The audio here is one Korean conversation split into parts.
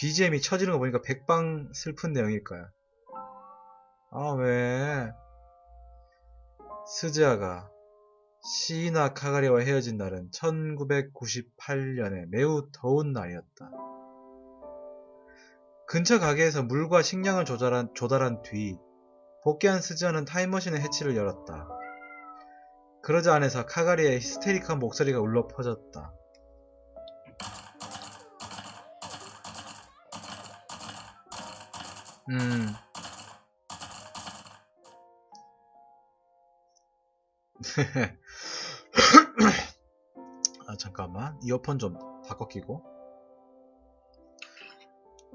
BGM이 쳐지는 거 보니까 백방 슬픈 내용일 거야. 아, 왜? 스즈아가 시이나 카가리와 헤어진 날은 1998년에 매우 더운 날이었다. 근처 가게에서 물과 식량을 조달한, 조달한 뒤 복귀한 스즈아는 타임머신의 해치를 열었다. 그러자 안에서 카가리의 히스테릭한 목소리가 울려 퍼졌다. 음. 아, 잠깐만. 이어폰 좀 바꿔 끼고.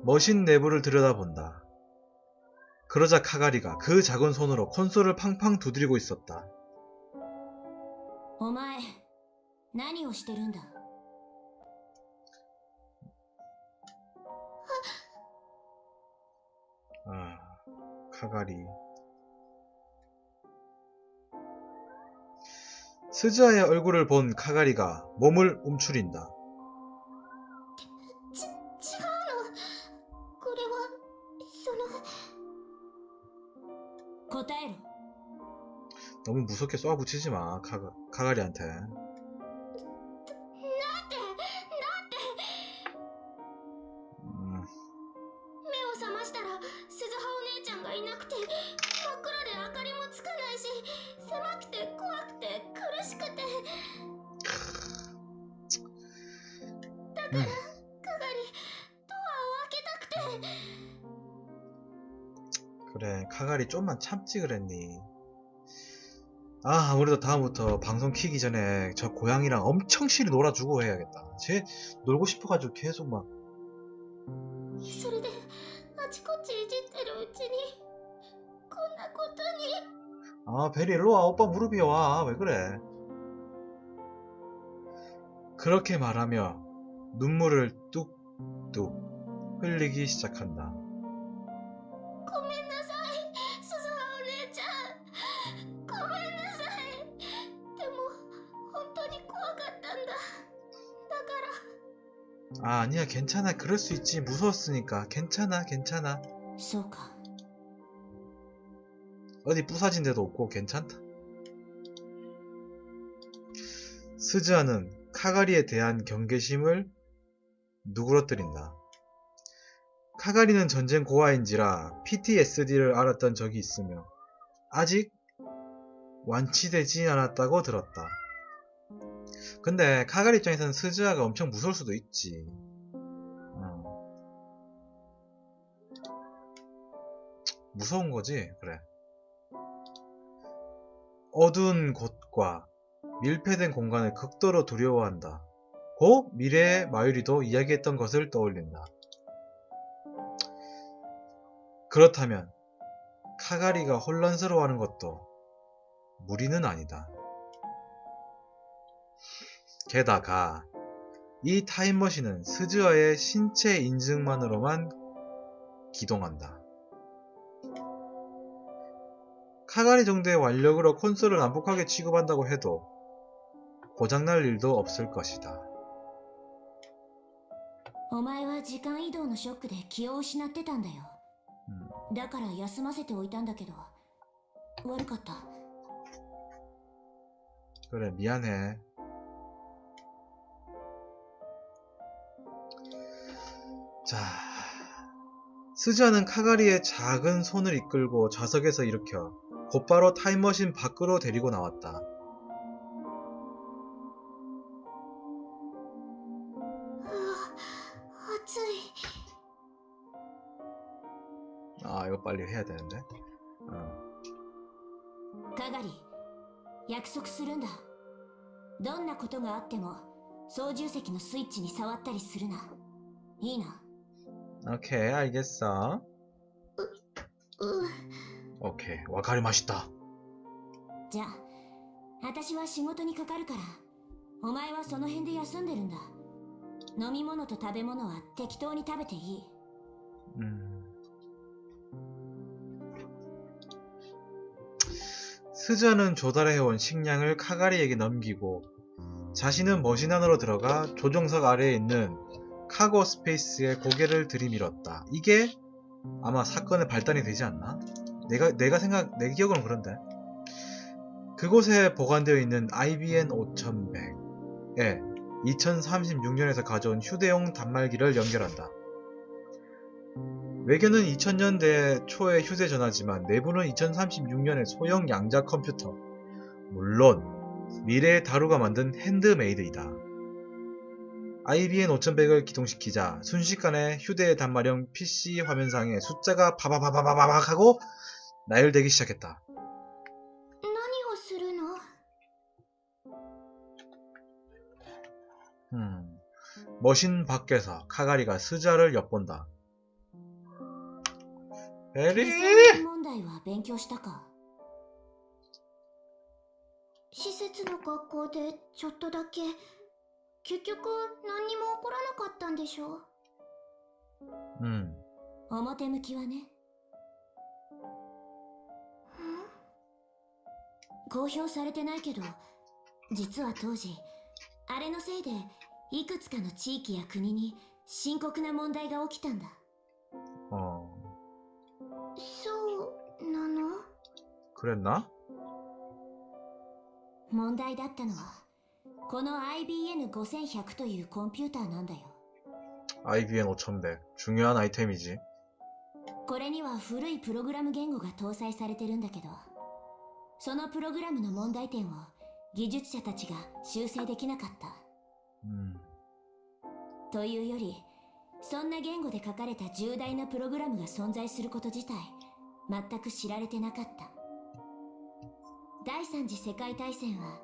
머신 내부를 들여다본다. 그러자 카가리가 그 작은 손으로 콘솔을 팡팡 두드리고 있었다. 카가리 스즈아의 얼굴을 본 카가리가 몸을 움츠린다. 너무 무섭게 쏘아붙이지 마, 카가, 카가리한테. 그래, 카가리 좀만 참지 그랬니. 아, 아무래도 다음부터 방송 키기 전에 저 고양이랑 엄청 실이 놀아주고 해야겠다. 쟤 놀고 싶어가지고 계속 막, それであちこちいじってるうちにこんなことに 아, 베리 일로 와. 오빠 무릎 위에 와. 왜 그래? 그렇게 말하며 눈물을 뚝뚝 흘리기 시작한다. ごめんなさ 아, 아니야. 괜찮아. 그럴 수 있지. 무서웠으니까. 괜찮아. 괜찮아. らそうか 어디 부사진 데도 없고 괜찮다. 스즈아는 카가리에 대한 경계심을 누그러뜨린다. 카가리는 전쟁 고아인지라 PTSD를 알았던 적이 있으며 아직 완치되지 않았다고 들었다. 근데 카가리 입장에서는 스즈아가 엄청 무서울 수도 있지. 어. 무서운 거지? 그래. 어두운 곳과 밀폐된 공간을 극도로 두려워한다. 고 미래의 마유리도 이야기했던 것을 떠올린다. 그렇다면 카가리가 혼란스러워하는 것도 무리는 아니다. 게다가 이 타임머신은 스즈어의 신체 인증만으로만 기동한다. 카가리 정도의 완력으로 콘솔을 난폭하게 취급한다고 해도 고장날 일도 없을 것이다. お前は時間移動のショックで気を失ってたんだよ 음, だから休ませておいたんだけど悪かった 그래 미안해. 자, 스즈아는 카가리의 작은 손을 이끌고 좌석에서 일으켜 곧바로 타임머신 밖으로 데리고 나왔다. あ暑い 아 이거 빨리 해야 되는데. 어. かがり約束するんだどんなことがあっても操縦席のスイッチに触ったりするないいな 오케이 알겠어. うん 오케이 와카리마시다. じゃあ私は仕事にかかるからお前はその辺で休んでるんだ飲み物と食べ物は適当に食べていい 음. 스즈아는 조달해온 식량을 카가리에게 넘기고 자신은 머신 안으로 들어가 조종석 아래에 있는 카고 스페이스에 고개를 들이밀었다. 이게 아마 사건의 발단이 되지 않나? 내가 내가 생각 내 기억으로는 그런데 그곳에 보관되어 있는 IBN 5100에 2036년에서 가져온 휴대용 단말기를 연결한다. 외견은 2000년대 초의 휴대전화지만 내부는 2036년의 소형 양자 컴퓨터. 물론 미래의 다루가 만든 핸드메이드이다. IBM 5100을 기동시키자 순식간에 휴대 단말형 PC 화면상에 숫자가 바바바바바박 하고 나열되기 시작했다. 何をするの 음, 머신 밖에서 카가리가 스자를 엿본다. 에리! 問題は勉強したか施設の学校でちょっとだけ 結局何にも起こらなかったんでしょ？うん。表向きはね。公表されてないけど実は当時あれのせいでいくつかの地域や国に深刻な問題が起きたんだ。そうなの？くれんな？問題だったのはこの IBN5100 というコンピューターなんだよ IBM 5100. 중요한 아이템이지. これには古いプログラム言語が搭載されてるんだけどそのプログラムの問題点を技術者たちが修正できなかった 음, というよりそんな言語で書かれた重大なプログラムが存在すること自体全く知られてなかった第三次世界大戦は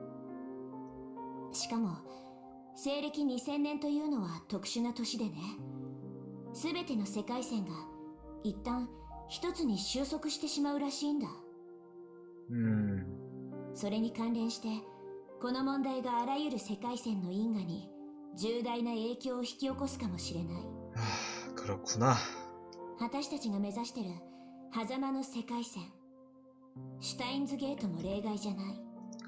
しかも西暦2000年というのは特殊な年でね全ての世界線が一旦一つに収束してしまうらしいんだ 음, それに関連してこの問題があらゆる世界線の因果に重大な影響を引き起こすかもしれない 아, 그렇구나. 私たちが目指してる狭間の世界線シュタインズゲートも例外じゃない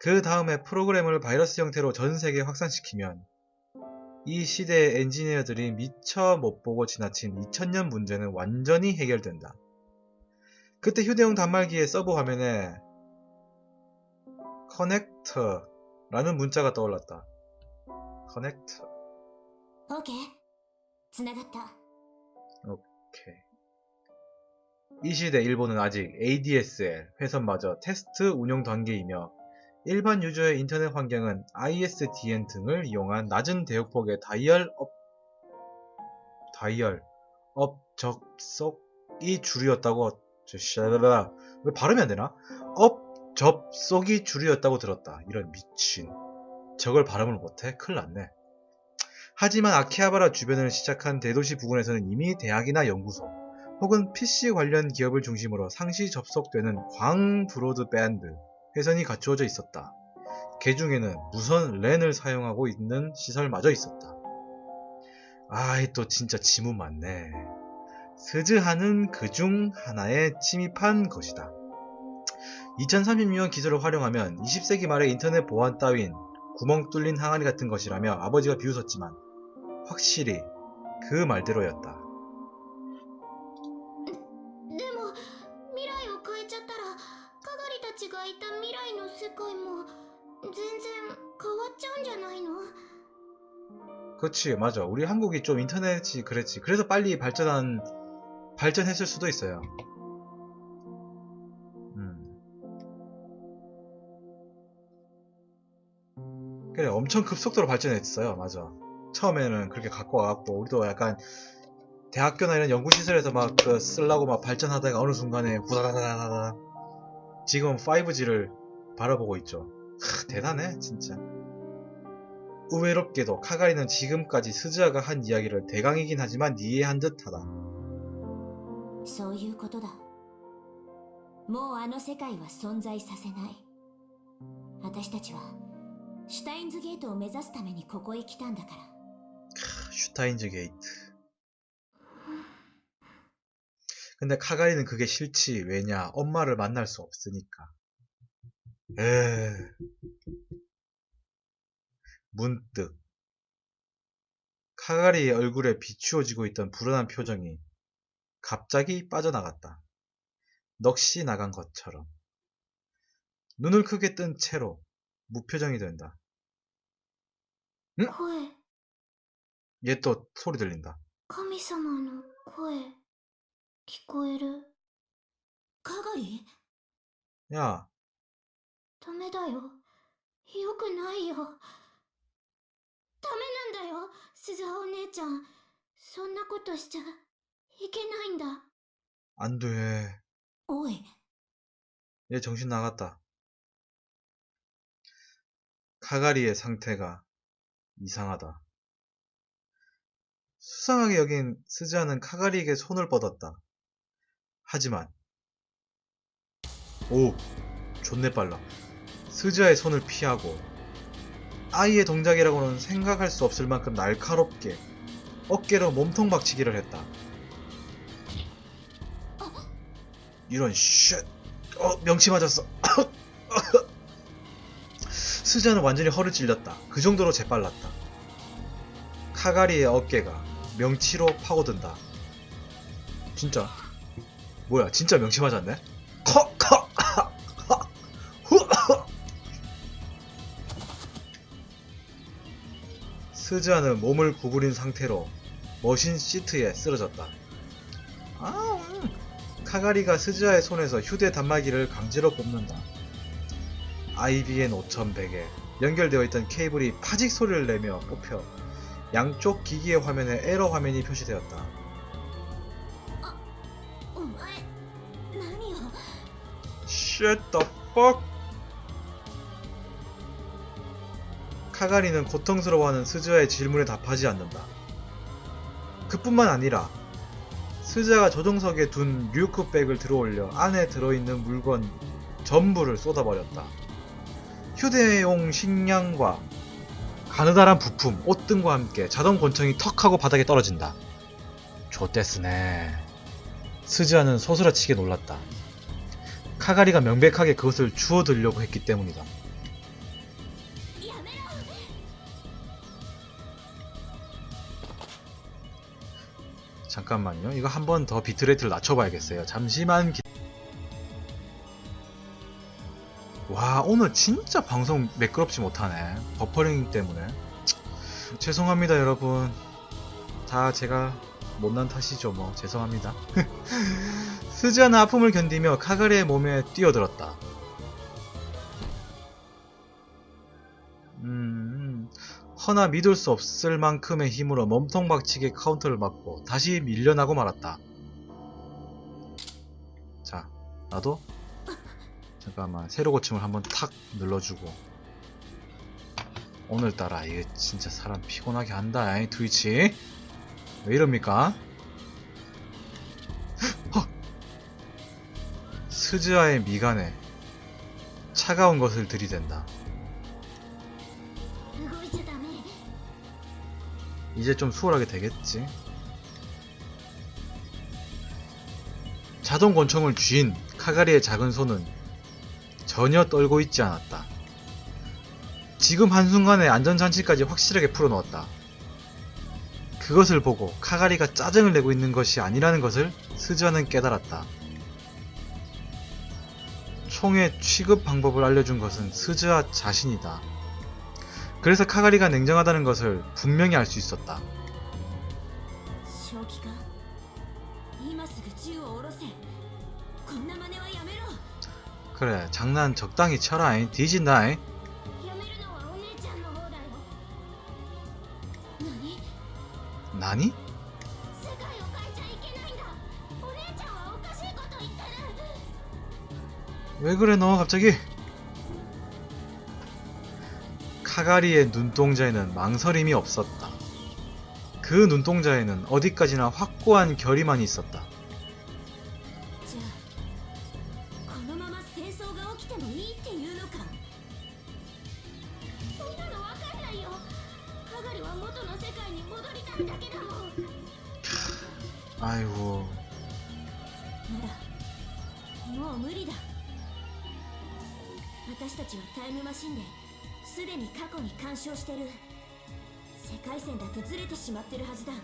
그 다음에 프로그램을 바이러스 형태로 전 세계에 확산시키면 이 시대의 엔지니어들이 미처 못 보고 지나친 2000년 문제는 완전히 해결된다. 그때 휴대용 단말기의 서버 화면에 커넥터라는 문자가 떠올랐다. 커넥터. 오케이. 지나갔다. 오케이. 이 시대 일본은 아직 ADSL 회선마저 테스트 운영 단계이며 일반 유저의 인터넷 환경은 ISDN 등을 이용한 낮은 대역폭의 다이얼 업 다이얼 업 접속이 주류였다고 저 샤라라 왜 발음이 안 되나? 업 접속이 주류였다고 들었다. 이런 미친. 저걸 발음을 못해? 큰일 났네. 하지만 아키하바라 주변을 시작한 대도시 부근에서는 이미 대학이나 연구소 혹은 PC 관련 기업을 중심으로 상시 접속되는 광 브로드밴드 회선이 갖추어져 있었다. 개 중에는 무선 랜을 사용하고 있는 시설마저 있었다. 아이 또 진짜 지문 많네. 스즈하는 그 중 하나에 침입한 것이다. 2036년 기술을 활용하면 20세기 말의 인터넷 보안 따윈 구멍 뚫린 항아리 같은 것이라며 아버지가 비웃었지만 확실히 그 말대로였다. 그렇지 맞아. 우리 한국이 좀 인터넷이 그랬지. 그래서 빨리 발전한 발전했을 수도 있어요. 음. 그래 엄청 급속도로 발전했어요. 맞아. 처음에는 그렇게 갖고 와갖고 우리도 약간 대학교나 이런 연구시설에서 막 그 쓰려고 막 발전하다가 어느 순간에 후다다다다다 지금 5G를 바라보고 있죠. 크, 대단해 진짜. 의외롭게도 카가리는 지금까지 스즈아가 한 이야기를 대강이긴 하지만 이해한 듯하다. そういうことだもうあの世界は存在させない私たちはシュタインズゲートを目指すためにここへ来たんだから 슈타인즈 게이트. 근데 카가리는 그게 싫지. 왜냐? 엄마를 만날 수 없으니까. 에. 문득 카가리의 얼굴에 비추어지고 있던 불안한 표정이 갑자기 빠져나갔다. 넋이 나간 것처럼. 눈을 크게 뜬 채로 무표정이 된다. 声 얘 또 소리 들린다. 神様の声聞こえるかがり 야, ダメだよよくないよ ダメなんだよ鈴葉お姉ちゃんそんなことしちゃいけないんだ 안 돼. おい 얘 정신 나갔다. 카가리의 상태가 이상하다. 수상하게 여긴 스즈아는 카가리에게 손을 뻗었다. 하지만 오, 존내 빨라. 스즈아의 손을 피하고 아이의 동작이라고는 생각할 수 없을 만큼 날카롭게 어깨로 몸통 박치기를 했다. 이런 쉣. 어, 명치 맞았어. 스자는 완전히 허를 찔렸다. 그 정도로 재빨랐다. 카가리의 어깨가 명치로 파고든다. 진짜. 뭐야, 진짜 명치 맞았네? 스즈아는 몸을 구부린 상태로 머신 시트에 쓰러졌다. 아, 음. 카가리가 스즈아의 손에서 휴대 단말기를 강제로 뽑는다. IBN 5100에 연결되어 있던 케이블이 파직 소리를 내며 뽑혀 양쪽 기기의 화면에 에러 화면이 표시되었다. 쉣, 더 뻑! 카가리는 고통스러워하는 스즈아의 질문에 답하지 않는다. 그뿐만 아니라 스즈아가 조종석에 둔 류크 백을 들어올려 안에 들어있는 물건 전부를 쏟아버렸다. 휴대용 식량과 가느다란 부품, 옷 등과 함께 자동 권총이 턱 하고 바닥에 떨어진다. 좋댔으네. 스즈아는 소스라치게 놀랐다. 카가리가 명백하게 그것을 주워들려고 했기 때문이다. 잠깐만요. 이거 한 번 더 비트레이트를 낮춰봐야겠어요. 잠시만 기... 와 오늘 진짜 방송 매끄럽지 못하네. 버퍼링 때문에. 죄송합니다 여러분. 다 제가 못난 탓이죠 뭐 죄송합니다. 스즈아는 아픔을 견디며 카가리의 몸에 뛰어들었다. 허나 믿을 수 없을 만큼의 힘으로 몸통 박치기 카운터를 맞고 다시 밀려나고 말았다. 자, 나도 잠깐만 세로 고침을 한번 탁 눌러주고 오늘따라 이게 진짜 사람 피곤하게 한다 이 트위치 왜 이럽니까? 헉! 스즈아의 미간에 차가운 것을 들이댄다. 이제 좀 수월하게 되겠지. 자동 권총을 쥔 카가리의 작은 손은 전혀 떨고 있지 않았다. 지금 한순간에 안전장치까지 확실하게 풀어놓았다. 그것을 보고 카가리가 짜증을 내고 있는 것이 아니라는 것을 스즈아는 깨달았다. 총의 취급 방법을 알려준 것은 스즈아 자신이다. 그래서 카가리가 냉정하다는 것을 분명히 알 수 있었다. 그래, 장난 적당히 쳐라잉. 뒤진다잉. 나니? 왜 그래 너 갑자기? 카가리의 눈동자에는 망설임이 없었다. 그 눈동자에는 어디까지나 확고한 결의만이 있었다. 去に干渉してる世界線だってずれてしまってるはずだあ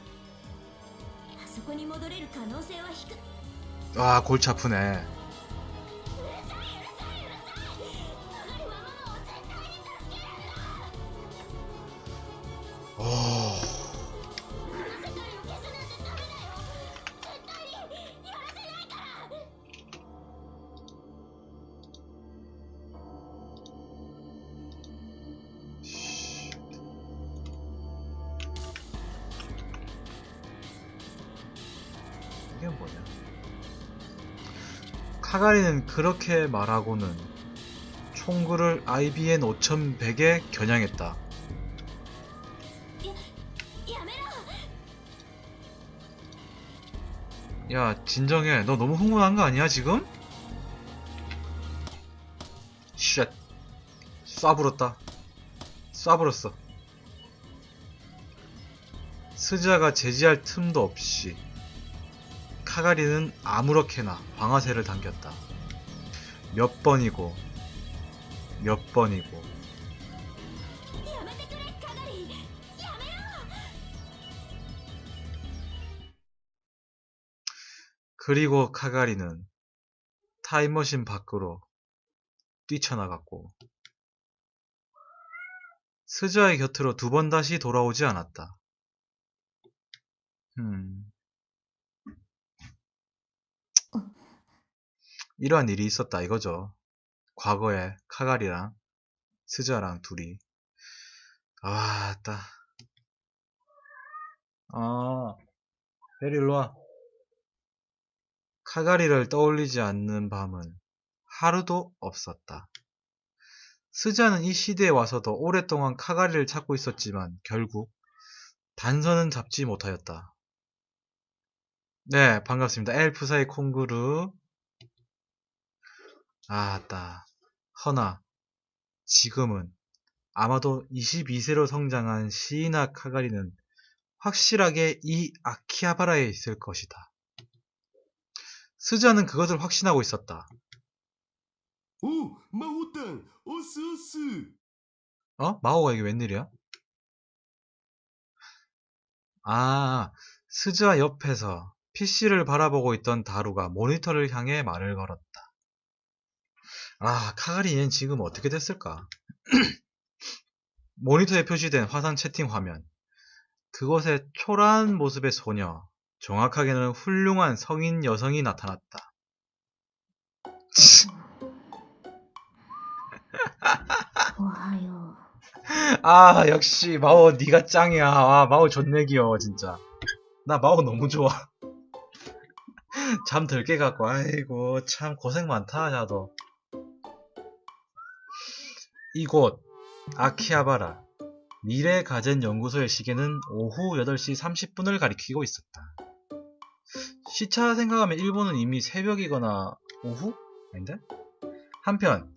そこに戻れる可能性は低く 아 골치 아프네. ハガリはママを絶対に助けるんだ 오, 그게 뭐냐. 카가리는 그렇게 말하고는 총구를 IBN 5100에 겨냥했다. 야, 진정해. 너 너무 흥분한 거 아니야, 지금? 쉣. 쏴불었다. 쏴불었어. 스자가 제지할 틈도 없이 사가리는 아무렇게나 방아쇠를 당겼다. 몇 번이고 몇 번이고 그리고 카가리는 타임머신 밖으로 뛰쳐나갔고 스자의 곁으로 두 번 다시 돌아오지 않았다. 음. 이러한 일이 있었다 이거죠. 과거에 카가리랑 스자랑 둘이. 아, 따. 아, 베리 일로 와. 카가리를 떠올리지 않는 밤은 하루도 없었다. 스자는 이 시대에 와서도 오랫동안 카가리를 찾고 있었지만 결국 단서는 잡지 못하였다. 네, 반갑습니다. 엘프사의 콩구르. 아따. 허나 지금은 아마도 22세로 성장한 시이나 카가리는 확실하게 이 아키하바라에 있을 것이다. 스자는 그것을 확신하고 있었다. 오, 마오땅, 오스 오스. 어? 마오가 이게 웬일이야? 아, 스자 옆에서 PC를 바라보고 있던 다루가 모니터를 향해 말을 걸었다. 아, 카가리는 지금 어떻게 됐을까? 모니터에 표시된 화상 채팅 화면. 그곳에 초라한 모습의 소녀. 정확하게는 훌륭한 성인 여성이 나타났다. 아 역시 마오 니가 짱이야 아, 마오 존내 귀여워 진짜 나 마오 너무 좋아 잠 덜 깨갖고 아이고 참 고생 많다 야도 이곳 아키하바라 미래 가젠 연구소의 시계는 오후 8시 30분을 가리키고 있었다 시차 생각하면 일본은 이미 새벽이거나 오후? 아닌데? 한편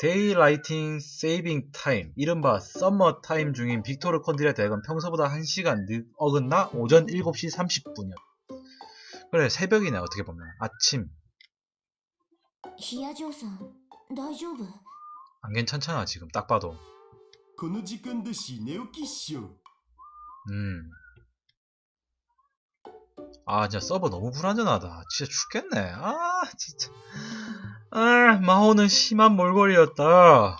데이라이팅 세이빙 타임, 이른바 썸머 타임 중인 빅토르 콘딜의 덱은 평소보다 1시간 늦, 어긋나 오전 7시 30분이었다. 그래, 새벽이네, 어떻게 보면. 아침. ヒヤジョーさん大丈夫 안 괜찮잖아, 지금, 딱 봐도. この時間だし、寝起きっしょ。 음. 아, 진짜 서버 너무 불안전하다. 진짜 죽겠네. 아, 진짜. 아, 마호는 심한 몰골이었다.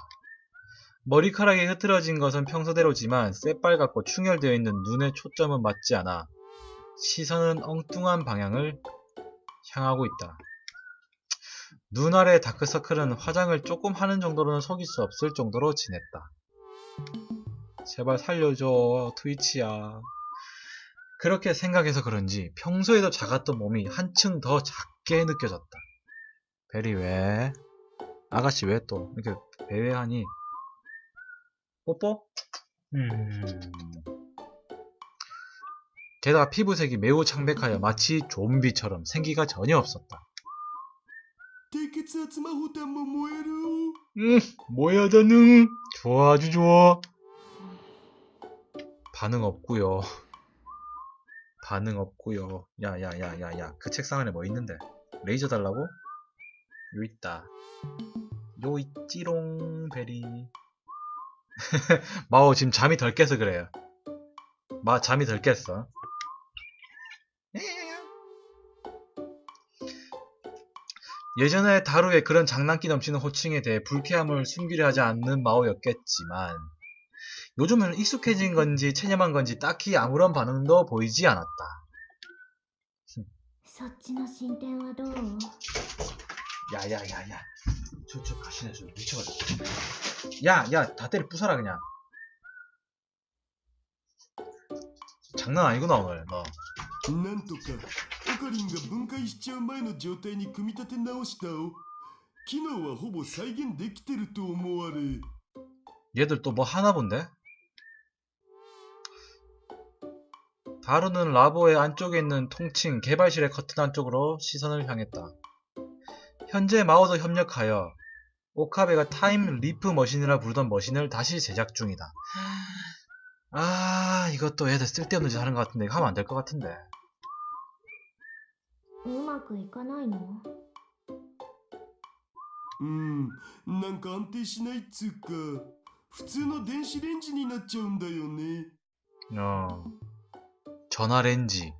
머리카락이 흐트러진 것은 평소대로지만 새빨갛고 충혈되어 있는 눈의 초점은 맞지 않아 시선은 엉뚱한 방향을 향하고 있다. 눈 아래 다크서클은 화장을 조금 하는 정도로는 속일 수 없을 정도로 진했다. 제발 살려줘, 트위치야. 그렇게 생각해서 그런지 평소에도 작았던 몸이 한층 더 작게 느껴졌다. 베리 왜? 아가씨 왜 또 이렇게 배회하니? 뽀뽀? 음. 게다가 피부색이 매우 창백하여 마치 좀비처럼 생기가 전혀 없었다. 대기츠 스마호다 뭐뭐에루 응 뭐야 너는 좋아 아주 좋아. 반응 없고요. 반응 없고요. 야야야야야 그 책상 안에 뭐 있는데? 레이저 달라고? 요 있다. 요 있지롱 베리. 마오 지금 잠이 덜 깨서 그래요. 마 잠이 덜 깼어. 예전에 다루의 그런 장난기 넘치는 호칭에 대해 불쾌함을 숨기려 하지 않는 마오였겠지만 요즘은 익숙해진 건지 체념한 건지 딱히 아무런 반응도 보이지 않았다. 음. 야야야야. 저쪽 가시네 저 미쳐가지고. 야야 다 때려 부숴라 그냥. 장난 아니구나 오늘. 너. 음. カリンが分解しちゃう前の状態に組み立て直したを機能はほぼ再現できてると思われ 얘들 또 뭐 하나 본데? 다루는 라보의 안쪽에 있는 통칭 개발실의 커튼 안쪽으로 시선을 향했다. 현재 마오도 협력하여 오카베가 타임 리프 머신이라 부르던 머신을 다시 제작 중이다. 아, 이것도 애들 쓸데없는 짓 하는 것 같은데 이거 하면 안 될 것 같은데. うまくいかないのうんなんか安定しないっつうか普通の電子レンジになっちゃうんだよね 어, 전화 렌지.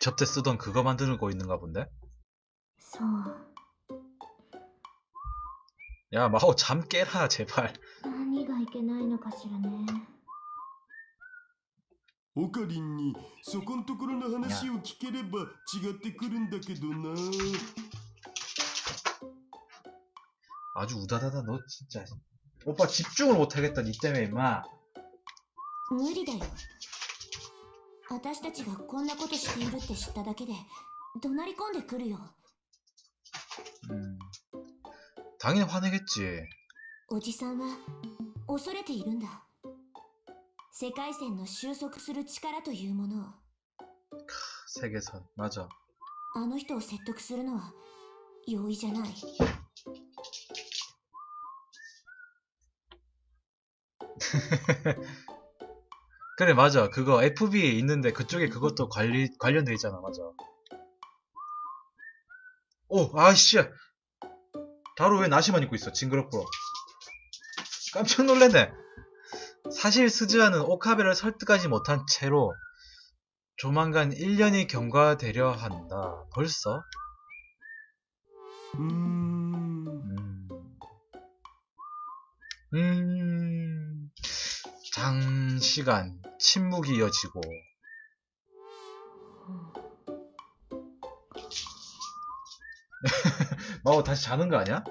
접대 쓰던 그거 만들고 있는가 본데? そう 야, 마오 잠 깨라, 제발. 何がいけないのかしらね オカリンにそこんところの話を聞ければ違ってくるんだけどな 아주 우다다다 너 진짜 오빠 집중을 못하겠다 니 때문에 임마 無理だよ私たちがこんなことしているって知っただけで怒鳴り込んでくるよ 음, 당연히 화내겠지 おじさんは恐れているんだ 世界線の収束する力というものを 세계선 맞아 あの人を説得するのは容易じゃない 그래 맞아 그거 FB에 있는데 그쪽에 그것도 관리, 관련돼 있잖아 맞아 오 아씨 다루 왜 나시만 입고 있어 징그럽고 깜짝 놀랐네 사실 스즈아는 오카베를 설득하지 못한 채로 조만간 1년이 경과되려 한다 벌써? 음. 음. 장시간 침묵이 이어지고 마오 다시 자는 거 아니야?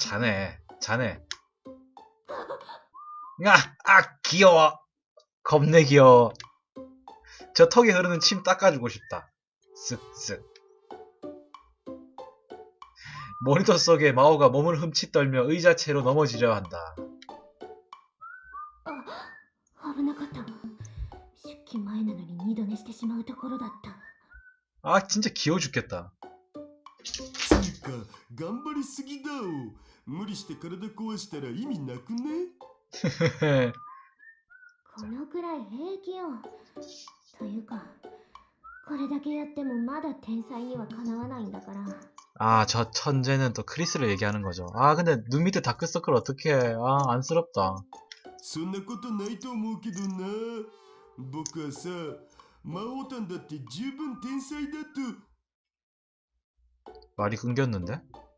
자네, 자네. 아, 아, 귀여워. 겁내 귀여워. 저 턱에 흐르는 침 닦아주고 싶다. 쓱쓱. 모니터 속에 마오가 몸을 흠칫떨며 의자체로 넘어지려 한다. 아 진짜 귀여워 죽겠다. つうか頑張りすぎだお無理して体壊したら意味なくねこのくらい平気よというかこれだけやってもまだ天才にはかなわないんだから 아, 저 천재는 또 크리스를 얘기하는 거죠. 아, 근데 눈 밑에 다크서클 어떻게 해? 아, 안쓰럽다. そんなことないと思うけどな僕はさ魔法タンだって十分天才だと 말이 끊겼는데?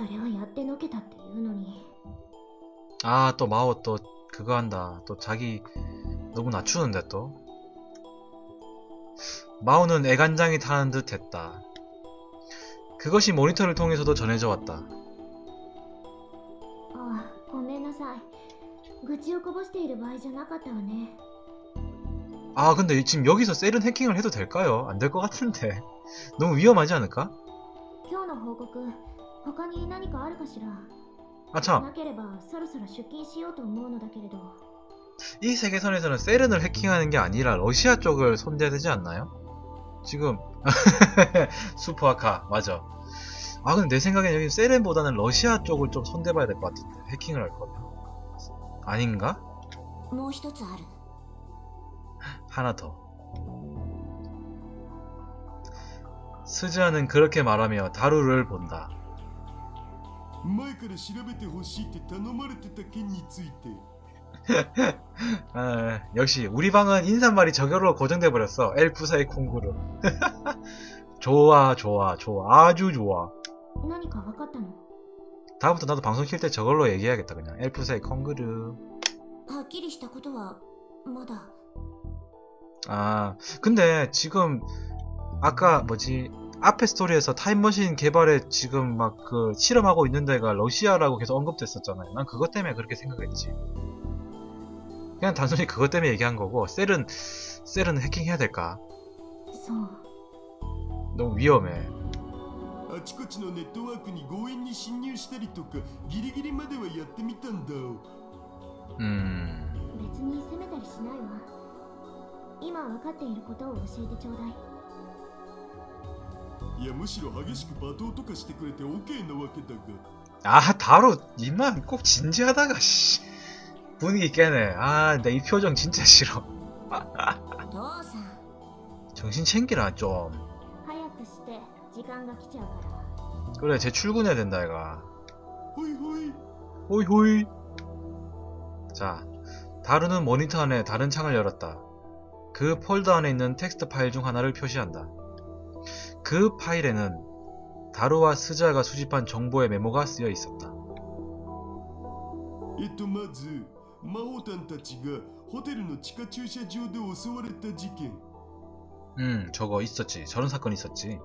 クリスはそれをやってのけたっていうのに 아, 또 마오 또 그거 한다. 또 자기 너무 낮추는데 또. 마오는 애간장이 타는 듯 했다. 그것이 모니터를 통해서도 전해져 왔다. ああごめんなさい愚痴をこぼしている場合じゃなかったわね 아, 근데 지금 여기서 셀은 해킹을 해도 될까요? 안 될 것 같은데. 너무 위험하지 않을까? 今日の報告 他に何かあるかしら 아, 참. なければそろそろ出勤しようと思うのだけれど 이 세계선에서는 세른을 해킹하는 게 아니라 러시아 쪽을 손대야 되지 않나요? 지금 슈퍼아카 맞아. 아 근데 내 생각엔 여기 세렌보다는 러시아 쪽을 좀 손대봐야 될 것 같은데 해킹을 할 거면 아닌가? もう一つある 하나 더. 스즈아는 그렇게 말하며 다루를 본다. 前から調べてほしいって頼まれてた件について 아, 역시 우리 방은 인사말이 저절로 고정돼 버렸어. 엘프사의 콩구르. 좋아 좋아 좋아 아주 좋아. 何か分かったの 다음부터 나도 방송 킬 때 저걸로 얘기해야겠다 그냥 엘프사의 콩그르 はっきりしたことはまだ 아 근데 지금 아까 뭐지 앞에 스토리에서 타임머신 개발에 지금 막 그 실험하고 있는 데가 러시아라고 계속 언급됐었잖아요 난 그것 때문에 그렇게 생각했지 그냥 단순히 그것 때문에 얘기한 거고 셀은 셀은 해킹해야 될까 そう 너무 위험해 あちこちのネットワークに強引に侵入したりとかギリギリまではやってみたんだ 음 別に責めたりしないわ今分かっていることを教えてちょうだい いやむしろ激しく罵倒とかしてくれて OK なわけだが 아, 다루, 이만 꼭 진지하다가, 씨. 분위기 깨네. 아, 내 이 표정 진짜 싫어. 父さん 정신 챙기라, 좀. 早くして時間が来ちゃうから 그래, 쟤 출근해야 된다, 얘가. ほいほい 호이, 호이. 자, 다루는 모니터 안에 다른 창을 열었다. 그 폴더 안에 있는 텍스트 파일 중 하나를 표시한다. 그 파일에는 다루와 스자가 수집한 정보의 메모가 쓰여 있었다. えっとまず魔法タンたちがホテルの地下駐車場で襲われた事件 음, 저거 있었지. 저런 사건 있었지.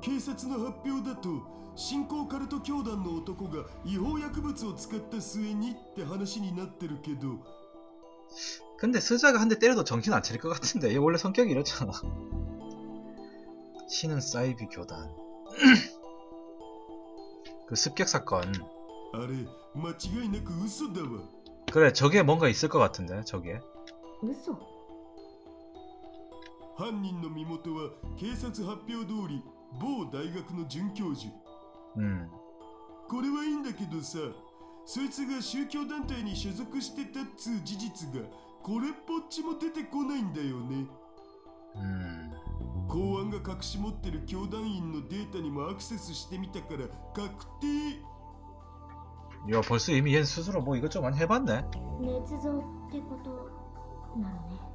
警察の発表だと新興カルト教団の男が違法薬物を使った末にって話になってるけど 근데 스자가 한 대 때려도 정신 안 차릴 것 같은데 얘 원래 성격이 이렇잖아 신은 사이비 교단 그 습격 사건 あれ間違いなく嘘だわ 그래 저게 뭔가 있을 것 같은데 저게 嘘犯人の身元は警察発表通り某大学の准教授 음 これはいいんだけどさそいつが宗教団体に所属してたっつう事実がこれっぽっちも出てこないんだよね 음. 公安が隠し持ってる教団員のデータにもアクセスしてみたから確定 야 벌써 이미 얘 스스로 뭐 이것저것 많이 해봤네 捏造ってことなのね